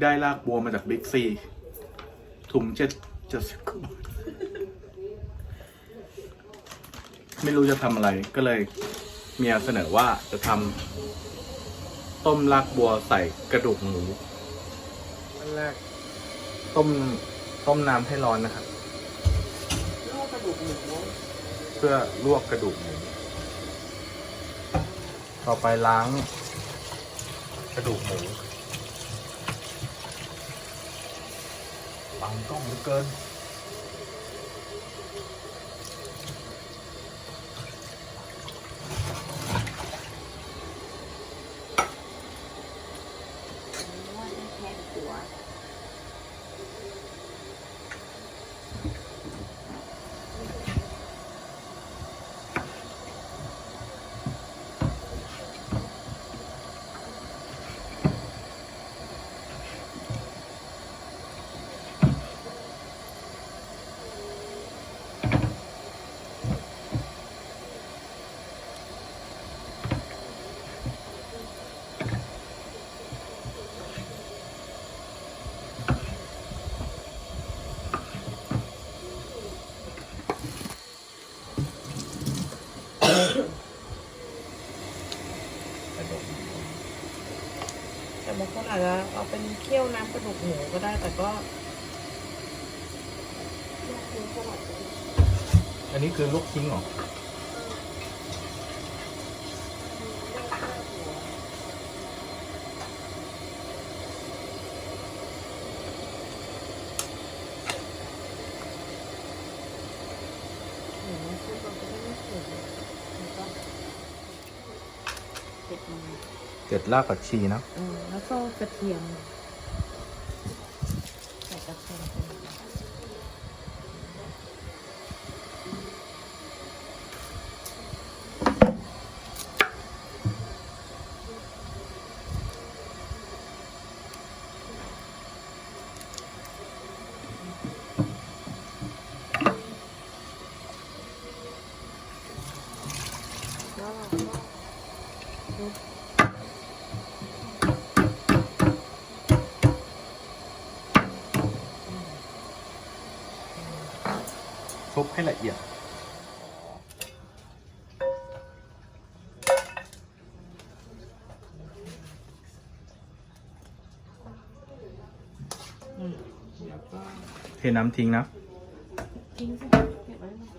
ได้ลากบัวมาจากบิ๊กซีถุงเจ็ดเจ็ดสิบกว่าบาทไม่รู้จะทำอะไรก็เลยเมียเสนอว่าจะทำต้มลากบัวใส่กระดูกหมูอันแรก ต้มต้มน้ำให้ร้อนนะครับ ลวกกระดูกหมูเพื่อลวกกระดูกหมูต่อไปล้าง กระดูกหมู บังกล้องเหลือเกิน ว่าได้แค่หัว ระดูกแต่บางคนอาจจะเอาเป็นเคี่ยวน้ำกระดูกหมูก็ได้แต่ก็อันนี้คือลวกทิ้งเหรอหมูซึ่งเราจะได้ไม่เผ็ดแล้วก็ เผ็ดมันเจ็ดรากผักชีนะเออแล้วก็กระเทียมใส่กระเทียมไป แล้วเราก็ลุก ทุบให้ละเอียด เทน้ำทิ้งนะ ทิ้งสิเก็บไว้ก่อน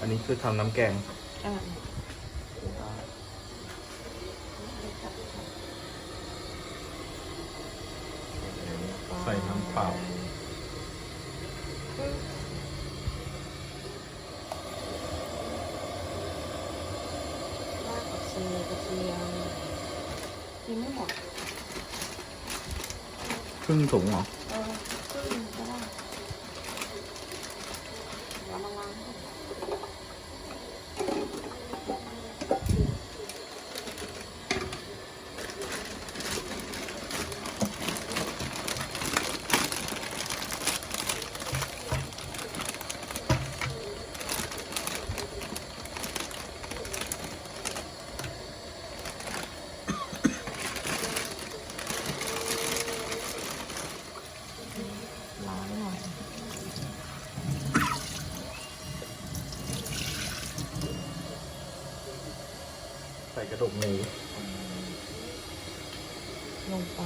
อันนี้คือทำน้ำแกง อ่า ใส่น้ำเปล่ารากผักชีกระเทียมกินไม่หมด ครึ่งถุงเหรอ เออครึ่งหนึ่งก็ได้เดี๋ยวมาล้างให้ ล้างหน่อย ใส่กระดูกหมูลงไป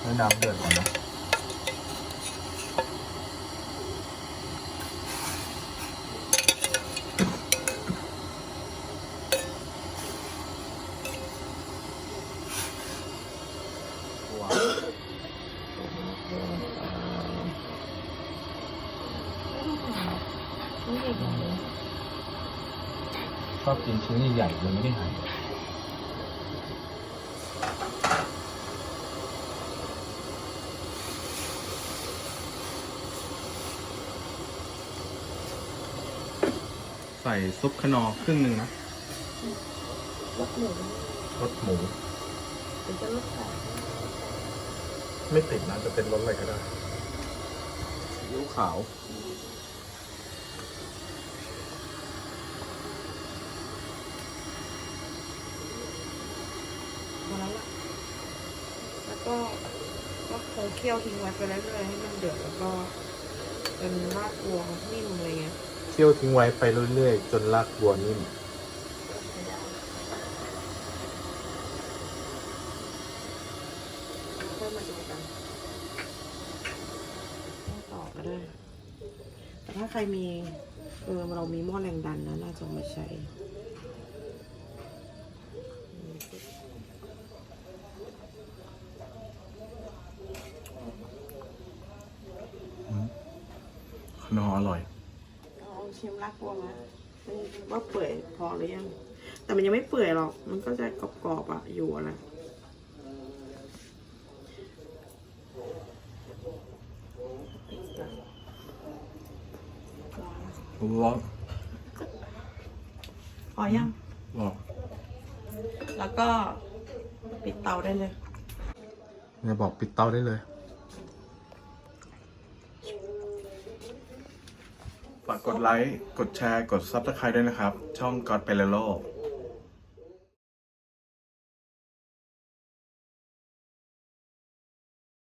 ให้น้ำเดือดก่อนนะ ว้าว นี่ใหญ่ๆเลย ชอบกินชิ้นใหญ่ๆเลยไม่ได้หั่นใส่ซุปขนอครึ่งหนึ่งนะลดหมูรสหมูหรือจะลดไก่ไม่ติดนะจะเป็นรสอะไรก็ได้ซีอิ๊วขาว พอแล้วล่ะแล้ว ก็ก็คงเคี่ยวทิ้งไว้ไปเรื่อยๆให้มันเดือดแล้วก็เป็นรากบัวนิ่มอะไรเงี้ยเคี่ยวทิ้งไว้ไปเรื่อยๆจนรากบัวนิ่มค่อยมาดูกันต่อก็ได้แต่ถ้าใครมีเออเรามีหม้อแรงดันนะน่าจะเอามาใช้ ขนมอร่อยเอาชิมรากบัวไหมว่าเปื่อยพอหรือยัง แต่มันยังไม่เปื่อยหรอก มันก็จะกรอบๆอะ อยู่อะนะร้อนพอยังร้อนแล้วก็ปิดเตาได้เลยเนี่ยบอกปิดเตาได้เลย ฝากกดไลค์ กดแชร์ กดซับสไครต์ด้วยนะครับ ช่องกอดเปเรโล